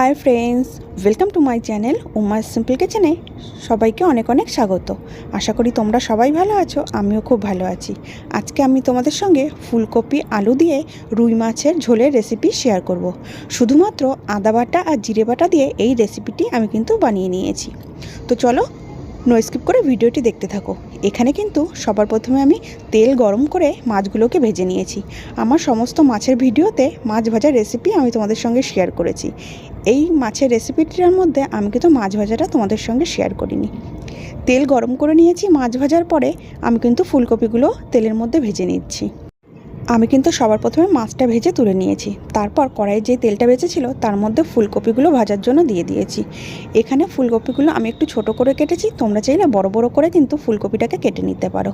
Hi friends welcome to my channel Umar simple কিচেনে সবাইকে অনেক অনেক স্বাগত। আশা করি তোমরা সবাই ভালো আছো, আমিও খুব ভালো আছি। আজকে আমি তোমাদের সঙ্গে ফুলকপি, আলু দিয়ে রুই মাছের ঝোলের রেসিপি শেয়ার করব। শুধুমাত্র আদা বাটা আর জিরে বাটা দিয়ে এই রেসিপিটি আমি কিন্তু বানিয়ে নিয়েছি। তো চলো নো স্কিপ করে ভিডিওটি দেখতে থাকো। এখানে কিন্তু সবার প্রথমে আমি তেল গরম করে মাছগুলোকে ভেজে নিয়েছি। আমার সমস্ত মাছের ভিডিওতে মাছ ভাজার রেসিপি আমি তোমাদের সঙ্গে শেয়ার করেছি। এই মাছের রেসিপিটির মধ্যে আমি কিন্তু মাছ ভাজাটা তোমাদের সঙ্গে শেয়ার করিনি। তেল গরম করে নিয়েছি মাছ ভাজার পরে আমি কিন্তু ফুলকপিগুলো তেলের মধ্যে ভেজে নিচ্ছি। আমি কিন্তু সবার প্রথমে মাছটা ভেজে তুলে নিয়েছি। তারপর কড়াইয়ে যে তেলটা বেঁচেছিল, তার মধ্যে ফুলকপিগুলো ভাজার জন্য দিয়ে দিয়েছি। এখানে ফুলকপিগুলো আমি একটু ছোট করে কেটেছি, তোমরা চাইলে বড় বড় করে কিন্তু ফুলকপিটাকে কেটে নিতে পারো।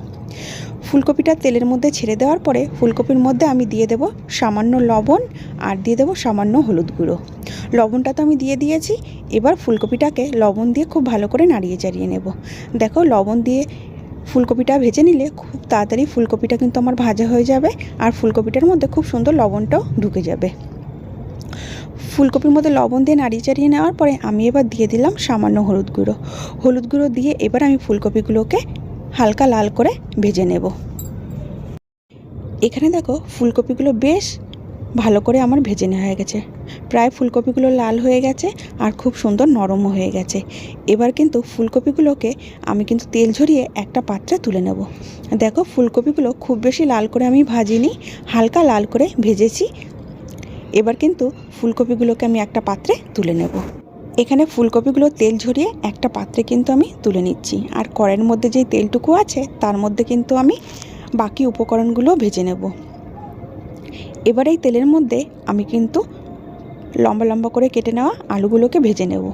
ফুলকপিটা তেলের মধ্যে ছেড়ে দেওয়ার পরে ফুলকপির মধ্যে আমি দিয়ে দেব সামান্য লবণ আর দিয়ে দেব সামান্য হলুদ গুঁড়ো। লবণটা তো আমি দিয়ে দিয়েছি, এবার ফুলকপিটাকে লবণ দিয়ে খুব ভালো করে নাড়িয়ে চাড়িয়ে নেব। দেখো, লবণ দিয়ে ফুলকপিটা ভেজে নিলে খুব তাড়াতাড়ি ফুলকপিটা কিন্তু আমার ভাজা হয়ে যাবে আর ফুলকপিটার মধ্যে খুব সুন্দর লবণটাও ঢুকে যাবে। ফুলকপির মধ্যে লবণ দিয়ে নাড়িয়ে চাড়িয়ে নেওয়ার পরে আমি এবার দিয়ে দিলাম সামান্য হলুদ গুঁড়ো। হলুদ গুঁড়ো দিয়ে এবার আমি ফুলকপিগুলোকে হালকা লাল করে ভেজে নেব। এখানে দেখো ফুলকপিগুলো বেশ ভালো করে আমার ভেজে নেওয়া হয়ে গেছে। প্রায় ফুলকপিগুলো লাল হয়ে গেছে আর খুব সুন্দর নরমও হয়ে গেছে। এবার কিন্তু ফুলকপিগুলোকে আমি কিন্তু তেল ঝরিয়ে একটা পাত্রে তুলে নেব। দেখো ফুলকপিগুলো খুব বেশি লাল করে আমি ভাজিনি, হালকা লাল করে ভেজেছি। এবার কিন্তু ফুলকপিগুলোকে আমি একটা পাত্রে তুলে নেব। এখানে ফুলকপিগুলো তেল ঝরিয়ে একটা পাত্রে কিন্তু আমি তুলে নিচ্ছি। আর কড়াইয়ের মধ্যে যেই তেলটুকু আছে, তার মধ্যে কিন্তু আমি বাকি উপকরণগুলো ভেজে নেব। এবার এই তেলের মধ্যে আমি কিন্তু লম্বা লম্বা করে কেটে নেওয়া আলুগুলোকে ভেজে নেব।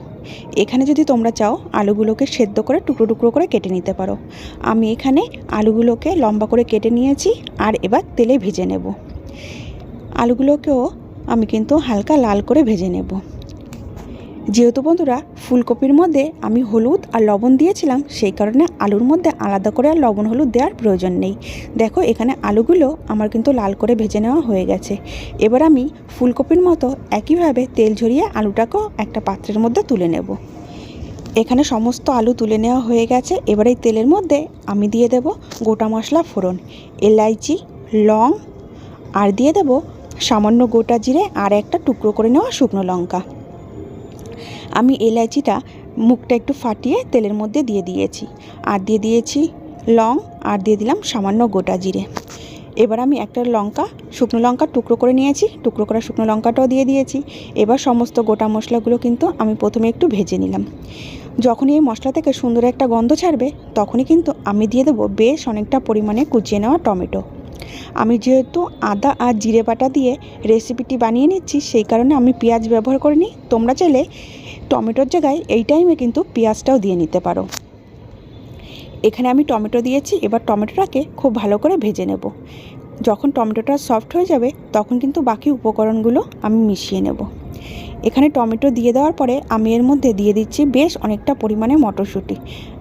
এখানে যদি তোমরা চাও আলুগুলোকে সেদ্ধ করে টুকরো টুকরো করে কেটে নিতে পারো। আমি এখানে আলুগুলোকে লম্বা করে কেটে নিয়েছি আর এবার তেলে ভেজে নেব। আলুগুলোকেও আমি কিন্তু হালকা লাল করে ভেজে নেব। যেহেতু বন্ধুরা, ফুলকপির মধ্যে আমি হলুদ আর লবণ দিয়েছিলাম, সেই কারণে আলুর মধ্যে আলাদা করে আর লবণ হলুদ দেওয়ার প্রয়োজন নেই। দেখো, এখানে আলুগুলো আমার কিন্তু লাল করে ভেজে নেওয়া হয়ে গেছে। এবার আমি ফুলকপির মতো একইভাবে তেল ঝরিয়ে আলুটাকেও একটা পাত্রের মধ্যে তুলে নেব। এখানে সমস্ত আলু তুলে নেওয়া হয়ে গেছে। এবার এই তেলের মধ্যে আমি দিয়ে দেব গোটা মশলা ফোড়ন, এলাইচি, লং, আর দিয়ে দেব সামান্য গোটা জিরে আর একটা টুকরো করে নেওয়া শুকনো লঙ্কা। আমি এলাচিটা মুখটা একটু ফাটিয়ে তেলের মধ্যে দিয়ে দিয়েছি। আর দিয়ে দিয়েছি লং, আর দিয়ে দিলাম সামান্য গোটা জিরে। এবার আমি একটা লঙ্কা, শুকনো লঙ্কা টুকরো করে নিয়েছি। টুকরো করা শুকনো লঙ্কাটাও দিয়ে দিয়েছি। এবার সমস্ত গোটা মশলাগুলো কিন্তু আমি প্রথমে একটু ভেজে নিলাম। যখনই এই মশলা থেকে সুন্দর একটা গন্ধ ছাড়বে, তখনই কিন্তু আমি দিয়ে দেবো বেশ অনেকটা পরিমাণে কুচিয়ে নেওয়া টমেটো। আমি যেহেতু আদা আর জিরে বাটা দিয়ে রেসিপিটি বানিয়ে নিচ্ছি, সেই কারণে আমি পেঁয়াজ ব্যবহার করিনি। তোমরা চাইলে টমেটোর জায়গায় এই টাইমে কিন্তু পেঁয়াজটাও দিয়ে নিতে পারো। এখানে আমি টমেটো দিয়েছি, এবার টমেটোটাকে খুব ভালো করে ভেজে নেব। যখন টমেটোটা সফট হয়ে যাবে, তখন কিন্তু বাকি উপকরণগুলো আমি মিশিয়ে নেব। এখানে টমেটো দিয়ে দেওয়ার পরে আমি এর মধ্যে দিয়ে দিচ্ছি বেশ অনেকটা পরিমাণে মটরশুঁটি।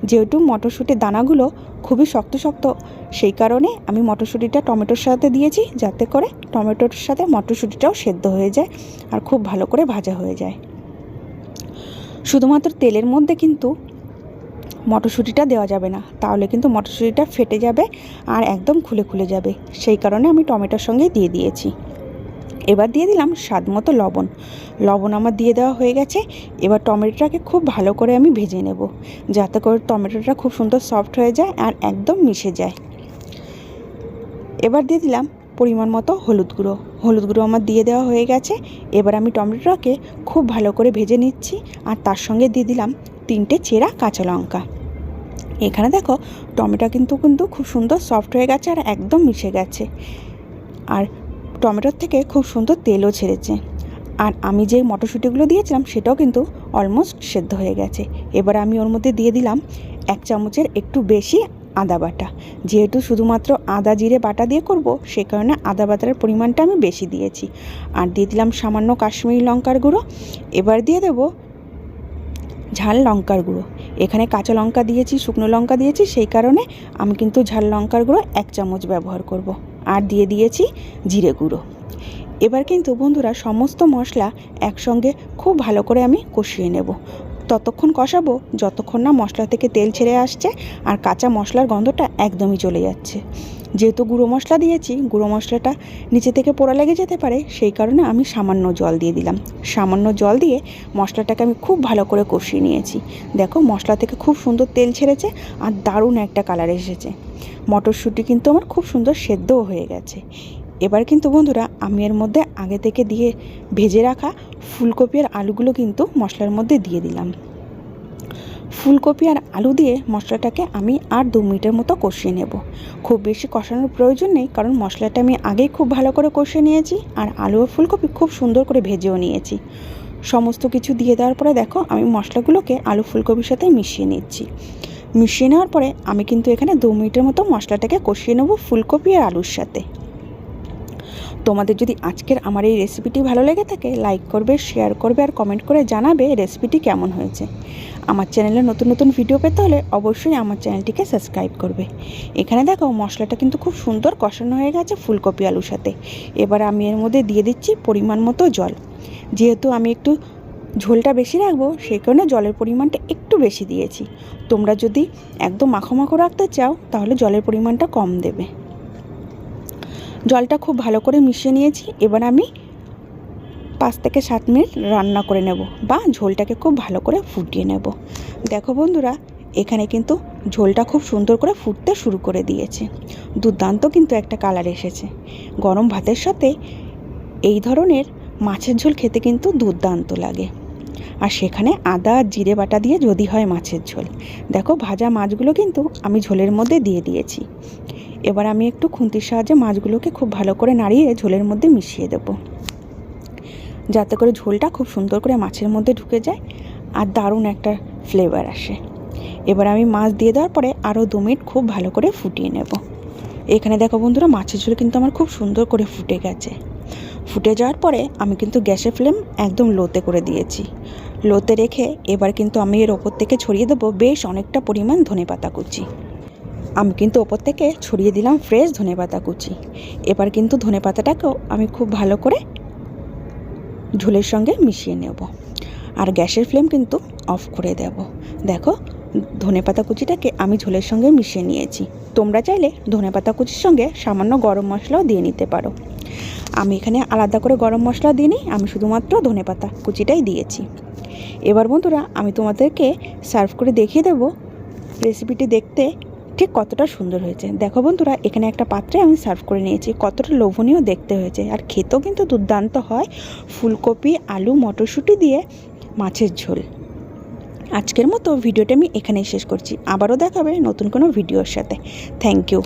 যেহেতু মটরশুঁটির দানাগুলো খুবই শক্ত শক্ত, সেই কারণে আমি মটরশুঁটিটা টমেটোর সাথে দিয়েছি, যাতে করে টমেটোর সাথে মটরশুঁটিটাও সেদ্ধ হয়ে যায় আর খুব ভালো করে ভাজা হয়ে যায়। শুধুমাত্র তেলের মধ্যে কিন্তু মটরশুঁটিটা দেওয়া যাবে না। তাহলে কিন্তু মটরশুঁটিটা ফেটে যাবে আর একদম খুলে খুলে যাবে। সেই কারণে আমি টমেটোর সঙ্গে দিয়ে দিয়েছি। এবার দিয়ে দিলাম স্বাদ মতো লবণ। লবণ আমার দিয়ে দেওয়া হয়ে গেছে। এবার টমেটোটাকে খুব ভালো করে আমি ভেজে নেব। যাতে করে টমেটোটা খুব সুন্দর সফট হয়ে যায় আর একদম মিশে যায়। এবার দিয়ে দিলাম পরিমাণ মতো হলুদ গুঁড়ো। হলুদ গুঁড়ো আমার দিয়ে দেওয়া হয়ে গেছে। এবার আমি টমেটোটাকে খুব ভালো করে ভেজে নিচ্ছি আর তার সঙ্গে দিয়ে দিলাম তিনটে চেরা কাঁচা লঙ্কা। এখানে দেখো টমেটো কিন্তু কিন্তু খুব সুন্দর সফট হয়ে গেছে আর একদম মিশে গেছে। আর টমেটোর থেকে খুব সুন্দর তেলও ছেড়েছে। আর আমি যে মটরশুঁটিগুলো দিয়েছিলাম সেটাও কিন্তু অলমোস্ট সেদ্ধ হয়ে গেছে। এবার আমি ওর মধ্যে দিয়ে দিলাম এক চামচের একটু বেশি আদা বাটা। যেহেতু শুধুমাত্র আদা জিরে বাটা দিয়ে করব, সে কারণে আদা বাটার পরিমাণটা আমি বেশি দিয়েছি। আর দিয়ে দিলাম সামান্য কাশ্মীরি লঙ্কার গুঁড়ো। এবার দিয়ে দেব ঝাল লঙ্কার গুঁড়ো। এখানে কাঁচা লঙ্কা দিয়েছি, শুকনো লঙ্কা দিয়েছি, সেই কারণে আমি কিন্তু ঝাল লঙ্কার গুঁড়ো এক চামচ ব্যবহার করব। আর দিয়ে দিয়েছি জিরে গুঁড়ো। এবার কিন্তু বন্ধুরা সমস্ত মশলা একসঙ্গে খুব ভালো করে আমি কষিয়ে নেব। ততক্ষণ কষাবো, যতক্ষণ না মশলা থেকে তেল ছেড়ে আসছে আর কাঁচা মশলার গন্ধটা একদমই চলে যাচ্ছে। যেহেতু গুঁড়ো মশলা দিয়েছি, গুঁড়ো মশলাটা নিচে থেকে পোড়া লেগে যেতে পারে, সেই কারণে আমি সামান্য জল দিয়ে দিলাম। সামান্য জল দিয়ে মশলাটাকে আমি খুব ভালো করে কষিয়ে নিয়েছি। দেখো, মশলা থেকে খুব সুন্দর তেল ছেড়েছে আর দারুণ একটা কালার এসেছে। মটরশুঁটি কিন্তু আমার খুব সুন্দর সেদ্ধও হয়ে গেছে। এবার কিন্তু বন্ধুরা, আমি এর মধ্যে আগে থেকে দিয়ে ভেজে রাখা ফুলকপি আর আলুগুলো কিন্তু মশলার মধ্যে দিয়ে দিলাম। ফুলকপি আর আলু দিয়ে মশলাটাকে আমি আর দু মিনিটের মতো কষিয়ে নেব। খুব বেশি কষানোর প্রয়োজন নেই, কারণ মশলাটা আমি আগেই খুব ভালো করে কষিয়ে নিয়েছি আর আলু ও ফুলকপি খুব সুন্দর করে ভেজেও নিয়েছি। সমস্ত কিছু দিয়ে দেওয়ার পরে দেখো, আমি মশলাগুলোকে আলু ফুলকপির সাথে মিশিয়ে নিচ্ছি। মিশিয়ে নেওয়ার পরে আমি কিন্তু এখানে দু মিনিটের মতো মশলাটাকে কষিয়ে নেব ফুলকপি আর আলুর সাথে। তোমাদের যদি আজকের আমার এই রেসিপিটি ভালো লেগে থাকে লাইক করবে শেয়ার করবে আর কমেন্ট করে জানাবে রেসিপিটি কেমন হয়েছে। আমার চ্যানেলে নতুন নতুন ভিডিও পেতে হলে অবশ্যই আমার চ্যানেলটিকে সাবস্ক্রাইব করবে। এখানে দেখো মশলাটা কিন্তু খুব সুন্দর কষানো হয়ে গেছে ফুলকপি আলুর সাথে। এবার আমি এর মধ্যে দিয়ে দিচ্ছি পরিমাণ মতো জল। যেহেতু আমি একটু ঝোলটা বেশি রাখব, সেই কারণে জলের পরিমাণটা একটু বেশি দিয়েছি। তোমরা যদি একদম মাখো মাখো রাখতে চাও, তাহলে জলের পরিমাণটা কম দেবে। জলটা খুব ভালো করে মিশিয়ে নিয়েছি। এবার আমি পাঁচ থেকে সাত মিনিট রান্না করে নেব বা ঝোলটাকে খুব ভালো করে ফুটিয়ে নেব। দেখো বন্ধুরা, এখানে কিন্তু ঝোলটা খুব সুন্দর করে ফুটতে শুরু করে দিয়েছে। দুর্দান্ত কিন্তু একটা কালার এসেছে। গরম ভাতের সাথে এই ধরনের মাছের ঝোল খেতে কিন্তু দুর্দান্ত লাগে। আর সেখানে আদা আর জিরে বাটা দিয়ে যদি হয় মাছের ঝোল। দেখো ভাজা মাছগুলো কিন্তু আমি ঝোলের মধ্যে দিয়ে দিয়েছি। এবার আমি একটু খুন্তির সাহায্যে মাছগুলোকে খুব ভালো করে নাড়িয়ে ঝোলের মধ্যে মিশিয়ে দেব। যাতে করে ঝোলটা খুব সুন্দর করে মাছের মধ্যে ঢুকে যায় আর দারুণ একটা ফ্লেভার আসে। এবার আমি মাছ দিয়ে দেওয়ার পরে আরও দু মিনিট খুব ভালো করে ফুটিয়ে নেব। এখানে দেখো বন্ধুরা, মাছের ঝোল কিন্তু আমার খুব সুন্দর করে ফুটে গেছে। ফুটে যাওয়ার পরে আমি কিন্তু গ্যাসের ফ্লেম একদম লোতে করে দিয়েছি। লোতে রেখে এবার কিন্তু আমি এর ওপর থেকে ছড়িয়ে দেবো বেশ অনেকটা পরিমাণ ধনে পাতা কুচি। আমি কিন্তু ওপর থেকে ছড়িয়ে দিলাম ফ্রেশ ধনে পাতা কুচি। এবার কিন্তু ধনে পাতাটাকেও আমি খুব ভালো করে ঝোলের সঙ্গে মিশিয়ে নেব। আর গ্যাসের ফ্লেম কিন্তু অফ করে দেব। দেখো, ধনে পাতা কুচিটাকে আমি ঝোলের সঙ্গে মিশিয়ে নিয়েছি। তোমরা চাইলে ধনে পাতা কুচির সঙ্গে সামান্য গরম মশলাও দিয়ে নিতে পারো। আমি এখানে আলাদা করে গরম মশলা দিইনি, আমি শুধুমাত্র ধনে পাতা কুচিটাই দিয়েছি। এবার বন্ধুরা, আমি তোমাদেরকে সার্ভ করে দেখিয়ে দেবো। রেসিপিটি দেখতে ঠিক কতটা সুন্দর হয়েছে। দেখো বন্ধুরা, এখানে একটা পাত্রে আমি সার্ভ করে নিয়েছি। কতটা লোভনীয় দেখতে হয়েছে। আর খেতেও কিন্তু দুর্দান্ত হয়। ফুলকপি, আলু, মটরশুঁটি দিয়ে মাছের ঝোল। আজকের মতো ভিডিওটা আমি এখানেই শেষ করছি। আবারও দেখাবে নতুন কোনো ভিডিওর সাথে। Thank you